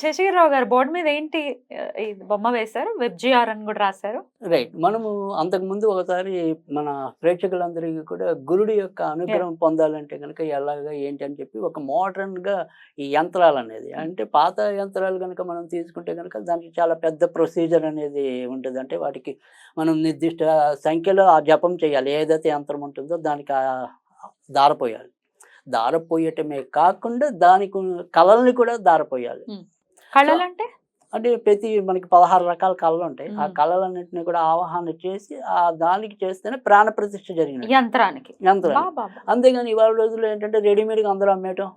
శేషగిరిరావు గారు బోర్డు మీద ఏంటి బొమ్మ వేశారు? వెబ్జిఆర్ అని కూడా రాశారు. రైట్. మనము అంతకు ముందు ఒకసారి మన ప్రేక్షకులందరికీ కూడా గురుడి యొక్క అనుగ్రహం పొందాలంటే కనుక ఎలాగా ఏంటి అని చెప్పి ఒక మోడర్న్గా ఈ యంత్రాలు అనేది అంటే పాత యంత్రాలు కనుక మనం తీసుకుంటే కనుక దానికి చాలా పెద్ద ప్రొసీజర్ అనేది ఉంటుంది. అంటే వాటికి మనం నిర్దిష్ట సంఖ్యలో ఆ జపం చేయాలి. ఏదైతే యంత్రం ఉంటుందో దానికి ఆ దారపోయాలి. దారపోయటమే కాకుండా దానికి కళల్ని కూడా దారపోయాలి. కళలంటే? అంటే ప్రతి మనకి పదహారు రకాల కళలు ఉంటాయి ఆ. కళలన్నింటినీ కూడా ఆవాహన చేసి ఆ దానికి చేస్తేనే ప్రాణ ప్రతిష్ఠ జరిగినట్టు. యంత్రానికి. యంత్రం. అంతేగాని ఇవాళ రోజుల్లో ఏంటంటే రెడీమేడ్గా అందరూ అమ్మేయటం.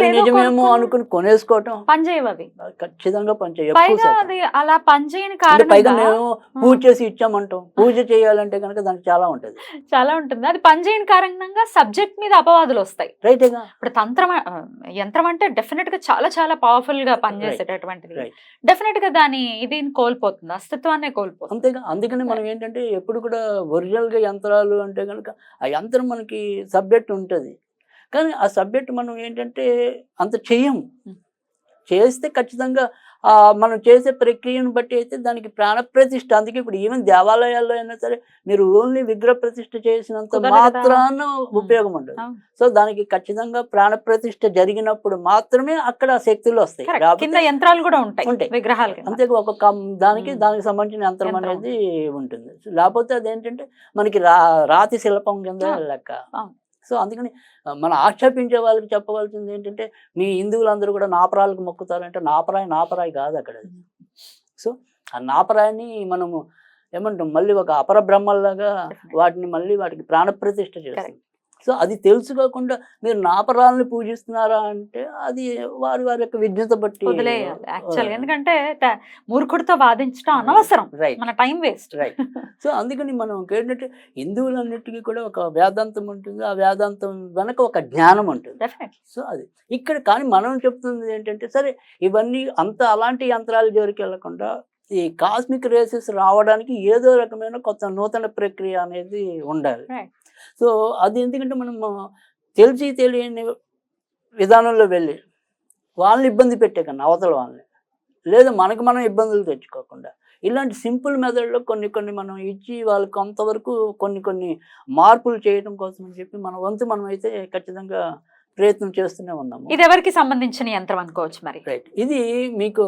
ఏదో నిజమేమో అనుకుని కొనేసుకోవటం. పనిచేయవు అవి అది ఖచ్చితంగా పనిచేయ ఎక్కువ పైగా శాతం. అది అలా పనిచేయని అంటే పైగా కారణంగా మేము పూజ చేసి ఇచ్చామంటాం. పూజ చేయాలంటే కనుక దానికి చాలా ఉంటది. చాలా ఉంటుంది. అది పనిచేయని కారణంగా సబ్జెక్ట్ మీద అపవాదులు వస్తాయి. రైటేగా ఇప్పుడు తంత్రం యంత్రం అంటే డెఫినెట్గా చాలా చాలా పవర్ఫుల్గా పనిచేసేటటువంటిది. డెఫినెట్గా దాని ఇది కోల్పోతుంది? అస్తిత్వాన్ని కోల్పోతుంది. అంతేగా అందుకని మనం ఏంటంటే ఎప్పుడు కూడా ఒరిజినల్గా యంత్రాలు అంటే కనుక ఆ యంత్రం మనకి సబ్జెక్ట్ ఉంటుంది. కానీ ఆ సబ్జెక్ట్ మనం ఏంటంటే అంత Hmm. చేస్తే ఖచ్చితంగా మనం చేసే ప్రక్రియను బట్టి అయితే దానికి ప్రాణ ప్రతిష్ఠ అందుకే ఇప్పుడు ఈవెన్ దేవాలయాల్లో అయినా సరే మీరు ఓన్లీ విగ్రహ ప్రతిష్ఠ చేసినంత. మాత్రాన ఉపయోగం ఉండదు. సో దానికి ఖచ్చితంగా ప్రాణ ప్రతిష్ఠ జరిగినప్పుడు మాత్రమే అక్కడ శక్తులు వస్తాయి కింద యంత్రాలు కూడా ఉంటాయి ఉంటాయి. విగ్రహాలు. అంతే ఒక దానికి. దానికి సంబంధించిన యంత్రం. అనేది ఉంటుంది లేకపోతే అదేంటంటే మనకి రా రాతి శిల్పం కింద. లెక్క. సో అందుకని మనం ఆక్షేపించే వాళ్ళకి చెప్పవలసింది ఏంటంటే మీ హిందువులందరూ కూడా నాపరాలకు మొక్కుతారంటే నాపరాయి నాపరాయి కాదు అక్కడ. సో ఆ నాపరాయిని మనము ఏమంటాం మళ్ళీ ఒక అపర బ్రహ్మల్లాగా. వాటిని మళ్ళీ వాటికి ప్రాణప్రతిష్ఠ చేస్తాం సో అది తెలుసుకోకుండా మీరు నాపరాలను పూజిస్తున్నారా అంటే అది వారి వారి యొక్క విజ్ఞత బట్టి ఎందుకంటే మూర్ఖుడితో వాదించడం అనవసరం. రైట్ మన టైం వేస్ట్. రైట్ సో అందుకని మనం ఏంటంటే హిందువులన్నిటికీ కూడా ఒక వేదాంతం ఉంటుంది. ఆ వేదాంతం వెనక ఒక జ్ఞానం ఉంటుంది. సో అది. ఇక్కడ కానీ మనం చెప్తుంది ఏంటంటే సరే ఇవన్నీ అంత అలాంటి యంత్రాల జోలికి వెళ్ళకుండా ఈ కాస్మిక్ రేసెస్ రావడానికి ఏదో రకమైన కొత్త నూతన ప్రక్రియ అనేది ఉండాలి. సో అది ఎందుకంటే మనం తెలిసి తెలియని విధానంలో వెళ్ళి వాళ్ళని ఇబ్బంది పెట్టే కన్నా అవతల వాళ్ళని. లేదా మనకు మనం ఇబ్బందులు తెచ్చుకోకుండా. ఇలాంటి సింపుల్ మెథడ్లో కొన్ని కొన్ని మనం ఇచ్చి వాళ్ళకి కొంతవరకు కొన్ని కొన్ని మార్పులు చేయడం కోసం అని చెప్పి మన వంతు మనం అయితే ఖచ్చితంగా ప్రయత్నం చేస్తూనే ఉన్నాము. ఇది ఎవరికి సంబంధించిన యంత్రం అనుకోవచ్చు మరి? రైట్ ఇది మీకు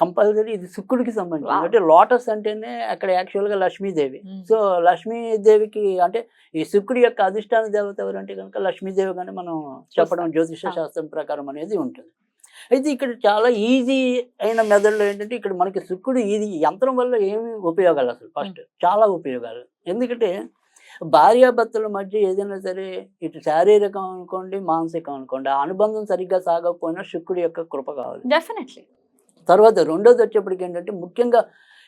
కంపల్సరీ ఇది శుక్రుడికి సంబంధించి. అంటే లోటస్ అంటేనే అక్కడ యాక్చువల్గా లక్ష్మీదేవి. Mm. సో లక్ష్మీదేవికి అంటే ఈ శుక్రుడి యొక్క అధిష్టాన దేవత ఎవరంటే కనుక లక్ష్మీదేవి కానీ మనం చెప్పడం. జ్యోతిష Ah. శాస్త్రం ప్రకారం అనేది ఉంటుంది. అయితే ఇక్కడ చాలా ఈజీ అయిన మెథడ్లో ఏంటంటే ఇక్కడ మనకి శుక్రుడు ఇది యంత్రం వల్ల ఏమి ఉపయోగాలు అసలు? ఫస్ట్ చాలా ఉపయోగాలు. ఎందుకంటే భార్యాభర్తల మధ్య ఏదైనా సరే ఇటు శారీరకం అనుకోండి మానసికం అనుకోండి ఆ అనుబంధం సరిగ్గా సాగకపోయినా శుక్రుడి యొక్క కృప కావాలి. డెఫినెట్లీ తర్వాత రెండోది వచ్చేప్పటికి ఏంటంటే ముఖ్యంగా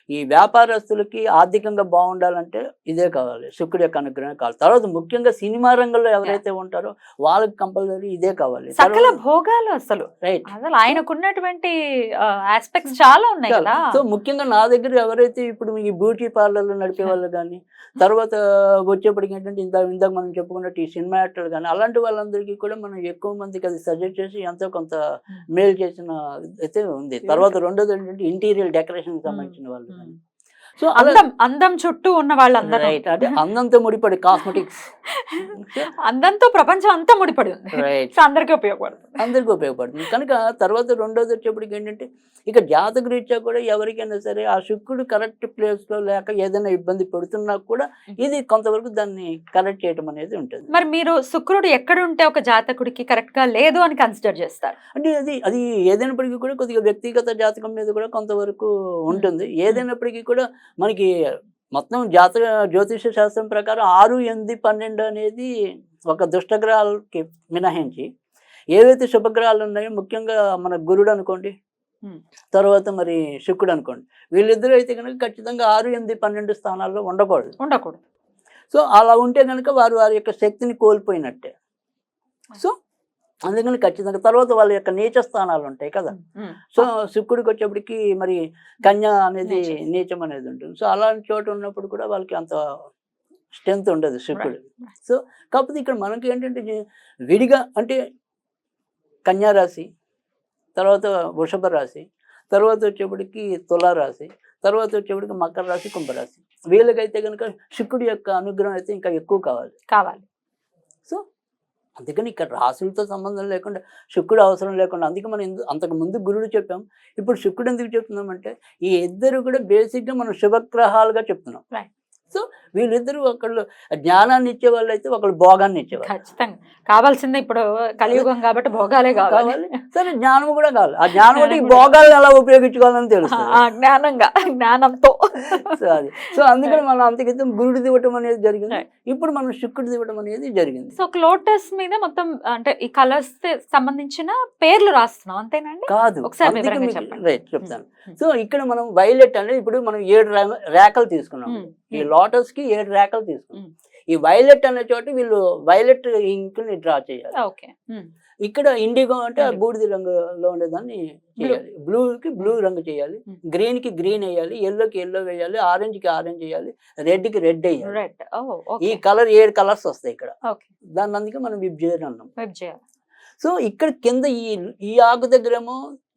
ఈ వ్యాపారస్తులకి ఆర్థికంగా బాగుండాలంటే ఇదే కావాలి. శుక్రుడి యొక్క అనుగ్రహం కావాలి. తర్వాత ముఖ్యంగా సినిమా రంగంలో ఎవరైతే ఉంటారో వాళ్ళకి కంపల్సరీ ఇదే కావాలి. సకల భోగాలు అసలు. రైట్ అసలు ఆయనకున్నటువంటి ఆస్పెక్ట్స్ చాలా ఉన్నాయి కదా. సో ముఖ్యంగా నా దగ్గర ఎవరైతే ఇప్పుడు ఈ బ్యూటీ పార్లర్లు నడిపే వాళ్ళు కానీ తర్వాత వచ్చేప్పటికి ఏంటంటే ఇందాక ఇందాక మనం చెప్పుకున్నట్టు ఈ సినిమా యాక్టర్ కానీ అలాంటి వాళ్ళందరికీ కూడా మనం ఎక్కువ మందికి అది సజెస్ట్ చేసి ఎంతో కొంత మేలు చేసిన అయితే ఉంది. తర్వాత రెండోది ఏంటంటే ఇంటీరియర్ డెకరేషన్ సంబంధించిన వాళ్ళు. కానీ. సో అందం అందం చుట్టూ ఉన్న వాళ్ళందరూ. అంటే అందంతో ముడిపడి కాస్మెటిక్స్ అందంతో ప్రపంచం అంతా ముడిపడి ఉంది. సో అందరికీ ఉపయోగపడుతుంది. అందరికీ ఉపయోగపడుతుంది. కనుక తర్వాత రెండోది వచ్చేప్పటికి ఏంటంటే ఇక జాతక రీత్యా కూడా ఎవరికైనా సరే ఆ శుక్రుడు కరెక్ట్ ప్లేస్లో లేక ఏదైనా ఇబ్బంది పెడుతున్నా కూడా ఇది కొంతవరకు దాన్ని కరెక్ట్ చేయడం అనేది ఉంటుంది. మరి మీరు శుక్రుడు ఎక్కడ ఉంటే ఒక జాతకుడికి కరెక్ట్గా లేదు అని కన్సిడర్ చేస్తారు. అంటే అది అది ఏదైనప్పటికీ కూడా కొద్దిగా వ్యక్తిగత జాతకం మీద కూడా కొంతవరకు ఉంటుంది. ఏదైనప్పటికీ కూడా మనకి మొత్తం జాతక జ్యోతిష శాస్త్రం ప్రకారం ఆరు ఎనిమిది పన్నెండు అనేది ఒక దుష్టగ్రహాలకి మినహాయించి ఏవైతే శుభగ్రహాలు ఉన్నాయో ముఖ్యంగా మన గురుడు అనుకోండి. తర్వాత మరి శుక్రుడు అనుకోండి వీళ్ళిద్దరూ అయితే కనుక ఖచ్చితంగా ఆరు ఎనిమిది పన్నెండు స్థానాల్లో ఉండకూడదు. ఉండకూడదు. సో అలా ఉంటే కనుక వారు వారి యొక్క శక్తిని కోల్పోయినట్టే. సో అందుకని ఖచ్చితంగా తర్వాత వాళ్ళ యొక్క నీచ స్థానాలు ఉంటాయి కదా. సో శుక్రుడికి వచ్చేప్పటికి మరి కన్య అనేది నీచ. అనేది ఉంటుంది సో అలాంటి చోట ఉన్నప్పుడు కూడా వాళ్ళకి అంత స్ట్రెంత్ ఉండదు శుక్రుడు. సో కాకపోతే ఇక్కడ మనకి ఏంటంటే విడిగా అంటే కన్యా రాశి తర్వాత వృషభ రాశి తర్వాత వచ్చేప్పటికి తులారాశి తర్వాత వచ్చేప్పటికి మకర రాశి కుంభరాశి వీళ్ళకైతే కనుక శుక్రుడి యొక్క అనుగ్రహం అయితే ఇంకా ఎక్కువ కావాలి కావాలి సో అందుకని ఇక్కడ రాసులతో సంబంధం లేకుండా శుక్రుడు అవసరం లేకుండా అందుకే మనం ఎందు- అంతకు ముందు గురుడు చెప్పాం. ఇప్పుడు శుక్రుడు ఎందుకు చెప్తున్నామంటే ఈ ఇద్దరు కూడా బేసిక్గా మనం శుభగ్రహాలుగా చెప్తున్నాం. వీళ్ళిద్దరూ ఒకళ్ళు జ్ఞానాన్ని ఇచ్చే వాళ్ళు అయితే ఒకళ్ళు భోగాన్ని ఇచ్చేవాళ్ళు. ఖచ్చితంగా. కావాల్సిందే ఇప్పుడు కలియుగం కాబట్టి భోగాలే కావాలి. కావాలి. సరే జ్ఞానం కూడా కావాలి. ఆ జ్ఞానం అంటే. భోగాలను ఎలా ఉపయోగించుకోవాలని తెలుస్తుంది. ఆ, జ్ఞానంగా జ్ఞానంతో. సో అది. సో అందుకని మనం అంతకితం గురుడు ఇవ్వటం అనేది జరిగింది. ఇప్పుడు మనం శుక్రుడు ఇవ్వటం అనేది జరిగింది. సో ఒక లోటస్ మీద మొత్తం అంటే ఈ కలర్స్ సంబంధించిన పేర్లు రాస్తున్నాం అంతేనండి? కాదు. ఒకసారి. రైట్ చెప్తాను. సో ఇక్కడ మనం వైలెట్ అనేది ఇప్పుడు మనం ఏడు రేఖలు తీసుకున్నాం. ఈ. లోటస్కి ఏడు రేఖలు తీసుకున్నాం. ఈ వైలెట్ అనే చోట వీళ్ళు వైలెట్ ఇంక్ని డ్రా చేయాలి. ఇక్కడ ఇండిగో అంటే. బూడిద రంగులో ఉండేదాన్ని చేయాలి. బ్లూ కి బ్లూ రంగు చేయాలి. గ్రీన్కి గ్రీన్ వేయాలి. ఎల్లో కి ఎల్లో వేయాలి. ఆరెంజ్కి ఆరెంజ్ వేయాలి. రెడ్కి రెడ్ వేయాలి ఈ కలర్ ఏడు కలర్స్ వస్తాయి ఇక్కడ. దాన్ని అందుకే మనం అన్నాం. వెబ్ చేయాలి. సో ఇక్కడ కింద ఈ ఈ ఆకు దగ్గరేమో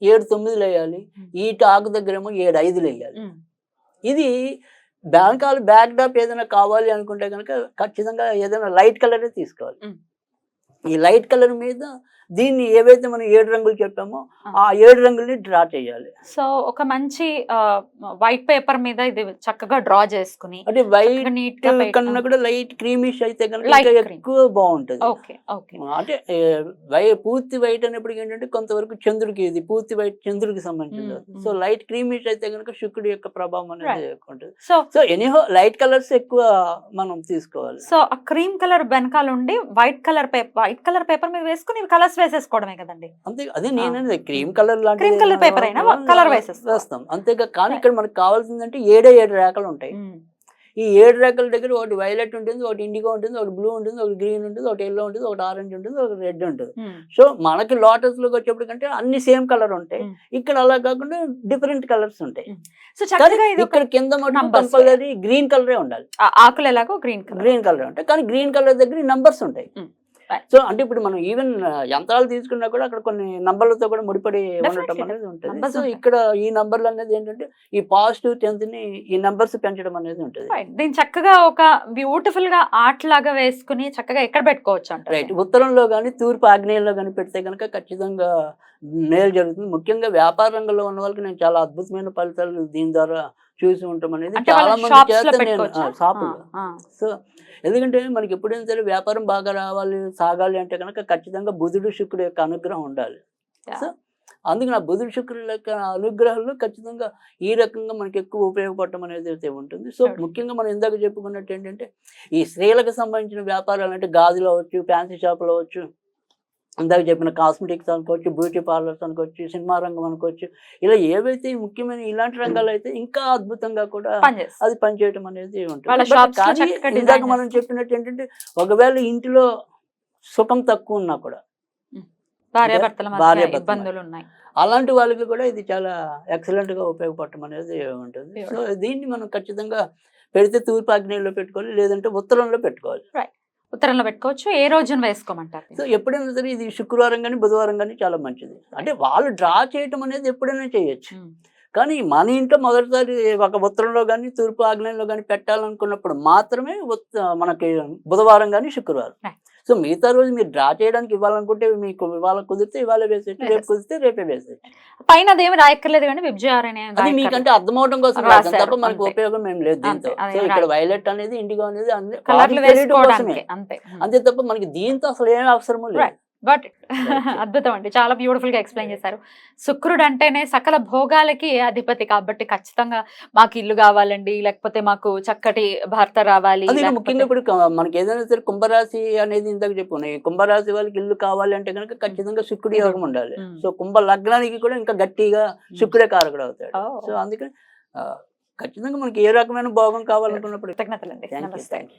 ఏడు తొమ్మిదిలు వేయాలి. ఈ ఆకు దగ్గరేమో ఏడు ఐదులు వేయాలి. ఇది బ్యాంకాల్ బ్యాక్ డ్రాప్ ఏదైనా కావాలి అనుకుంటే కనుక ఖచ్చితంగా ఏదైనా లైట్ కలరే తీసుకోవాలి. ఈ లైట్ కలర్ మీద దీన్ని ఏవైతే మనం ఏడు రంగులు చెప్పామో. ఆ. ఏడు రంగుల్ని డ్రా చేయాలి. సో ఒక మంచి వైట్ పేపర్ మీద ఇది చక్కగా డ్రా చేసుకుని అంటే వైట్ నీట్ కన్నా కూడా లైట్ క్రీమిష్ అయితే కనుక. ఎక్కువ బాగుంటది. Okay okay. అంటే వై పూర్తి వైట్ అనేప్పటికి ఏంటంటే కొంతవరకు చంద్రుడికి ఇది పూర్తి వైట్ చంద్రుడికి సంబంధించింది సో. లైట్ క్రీమిష్ అయితే కనుక శుక్రుడి యొక్క ప్రభావం అనేది ఉంటుంది so so anyhow light colours ఎక్కువ మనం తీసుకోవాలి. సో ఆ క్రీమ్ కలర్ వెనకాల ఉండి white colour paper white colour paper మీద వేసుకుని ఇవి కలర్స్ వేసేసుకోవడమే కదండి. అంతే అదే నేను క్రీమ్ కలర్ లాంటి Cream colour paper అయినా colour వేసేస్తాం. వేస్తాం. అంతేగా కానీ ఇక్కడ మనకు కావాల్సిందంటే ఏడే ఏడు రేఖలు ఉంటాయి. ఈ ఏడు రేఖల దగ్గర ఒకటి వైలెట్ ఉంటుంది ఒకటి ఇండిగో ఉంటుంది ఒకటి బ్లూ ఉంటుంది ఒకటి గ్రీన్ ఉంటుంది ఒకటి ఎల్లో ఉంటుంది ఒకటి ఆరెంజ్ ఉంటుంది ఒకటి రెడ్ ఉంటుంది. సో మనకి లోటస్లోకి వచ్చేప్పటికంటే అన్ని సేమ్ కలర్ ఉంటాయి. ఇక్కడ అలా కాకుండా డిఫరెంట్ కలర్స్ ఉంటాయి. సో చక్కగా ఇది ఒక ఇక్కడ కింద. కంపల్సరీ గ్రీన్ కలరే ఉండాలి. ఆకులు ఎలాగో గ్రీన్ కలర్ గ్రీన్ కలర్ ఉంటాయి. కానీ గ్రీన్ కలర్ దగ్గర నంబర్స్ ఉంటాయి. సో అంటే ఇప్పుడు మనం ఈవెన్ యంత్రాలు తీసుకున్నా కూడా అక్కడ కొన్ని నంబర్లతో కూడా ముడిపడి ఉండటం. అనేది ఉంటుంది. సో. ఇక్కడ ఈ నంబర్లు అనేది ఏంటంటే ఈ పాజిటివ్ టెన్త్ని ఈ నంబర్స్ పెంచడం అనేది ఉంటుంది. దీన్ని చక్కగా ఒక బ్యూటిఫుల్గా ఆర్ట్ లాగా వేసుకుని చక్కగా ఎక్కడ పెట్టుకోవచ్చు అంటారు? రైట్ ఉత్తరంలో కానీ తూర్పు ఆగ్నేయంలో కానీ పెడితే కనుక ఖచ్చితంగా మేలు జరుగుతుంది. ముఖ్యంగా వ్యాపార రంగంలో ఉన్న వాళ్ళకి నేను చాలా అద్భుతమైన ఫలితాలు దీని ద్వారా చూసి ఉంటాం అనేది చాలా మంది చేత నేను. సో ఎందుకంటే మనకి ఎప్పుడైనా సరే వ్యాపారం బాగా రావాలి సాగాలి అంటే కనుక ఖచ్చితంగా బుధుడు శుక్రుడు యొక్క అనుగ్రహం ఉండాలి. సో అందుకని ఆ బుధుడు శుక్రుల యొక్క అనుగ్రహంలో ఖచ్చితంగా ఈ రకంగా మనకి ఎక్కువ ఉపయోగపడటం అనేది అయితే ఉంటుంది సో. ముఖ్యంగా మనం ఇందాక చెప్పుకున్నట్టు ఏంటంటే ఈ స్త్రీలకు సంబంధించిన వ్యాపారాలు అంటే గాజులు అవ్వచ్చు ఫ్యాన్సీ షాపులు అవ్వచ్చు ఇందాక చెప్పిన కాస్మెటిక్స్ అనుకోవచ్చు బ్యూటీ పార్లర్స్ అనుకోవచ్చు సినిమా రంగం అనుకోవచ్చు ఇలా ఏవైతే ముఖ్యమైన ఇలాంటి రంగాలు అయితే ఇంకా అద్భుతంగా కూడా అది పనిచేయటం అనేది ఉంటుంది. కానీ ఇందాక మనం. చెప్పినట్టు ఏంటంటే ఒకవేళ ఇంటిలో సుఖం తక్కువ ఉన్నా కూడా ఇబ్బందులు ఉన్నాయి. అలాంటి వాళ్ళకి కూడా ఇది చాలా ఎక్సలెంట్గా ఉపయోగపడటం అనేది ఉంటుంది. సో దీన్ని మనం ఖచ్చితంగా పెడితే తూర్పు ఆగ్నేయంలో పెట్టుకోవాలి లేదంటే ఉత్తరంలో పెట్టుకోవాలి. ఉత్తరంలో పెట్టుకోవచ్చు ఏ రోజున వేసుకోమంటారు సో ఎప్పుడైనా సరే ఇది శుక్రవారం కానీ బుధవారం కానీ చాలా మంచిది. అంటే వాళ్ళు డ్రా చేయటం అనేది ఎప్పుడైనా చేయొచ్చు. కానీ మన ఇంట్లో మొదటిసారి ఒక ఉత్తరంలో కానీ తూర్పు ఆగ్నేయంలో కానీ పెట్టాలనుకున్నప్పుడు మాత్రమే మనకి బుధవారం కానీ శుక్రవారం. సో మిగతా రోజు మీరు డ్రా చేయడానికి ఇవ్వాలనుకుంటే మీకు ఇవాళ కుదిరితే ఇవాళ వేసేయచ్చు రేపు. కుదిరితే రేపే వేసేయచ్చు పైన అదేమి రాయక్కర్లేదు కానీ విబ్జయార్ అనే అది. మీకంటే అర్థమవడం కోసం రాశారు, రాశాను తప్ప మనకు. ఉపయోగం ఏం లేదు దీంతో సో ఇక్కడ. వైలెట్ అనేది ఇండిగో అనేది అంతే. అంతే తప్ప మనకి దీంతో అసలు ఏం అవసరము లేదు. బట్. అద్భుతం అండి. చాలా బ్యూటిఫుల్గా ఎక్స్ప్లెయిన్ చేశారు. శుక్రుడు అంటేనే సకల భోగాలకి అధిపతి కాబట్టి ఖచ్చితంగా మాకు ఇల్లు కావాలండి లేకపోతే మాకు చక్కటి భర్త రావాలి ముఖ్యంగా ఇప్పుడు మనకి ఏదైనా సరే కుంభరాశి అనేది ఇందాక చెప్పుకున్నాయి కుంభరాశి వాళ్ళకి ఇల్లు కావాలంటే కనుక ఖచ్చితంగా శుక్రుడి యోగం ఉండాలి. ఉమ్. సో కుంభ లగ్నానికి కూడా ఇంకా గట్టిగా శుక్రుడే కారకుడు అవుతాడు. ఓ. సో అందుకని ఖచ్చితంగా మనకి ఏ రకమైన భోగం కావాలనుకున్నప్పుడు కృతజ్ఞతలండి. థ్యాంక్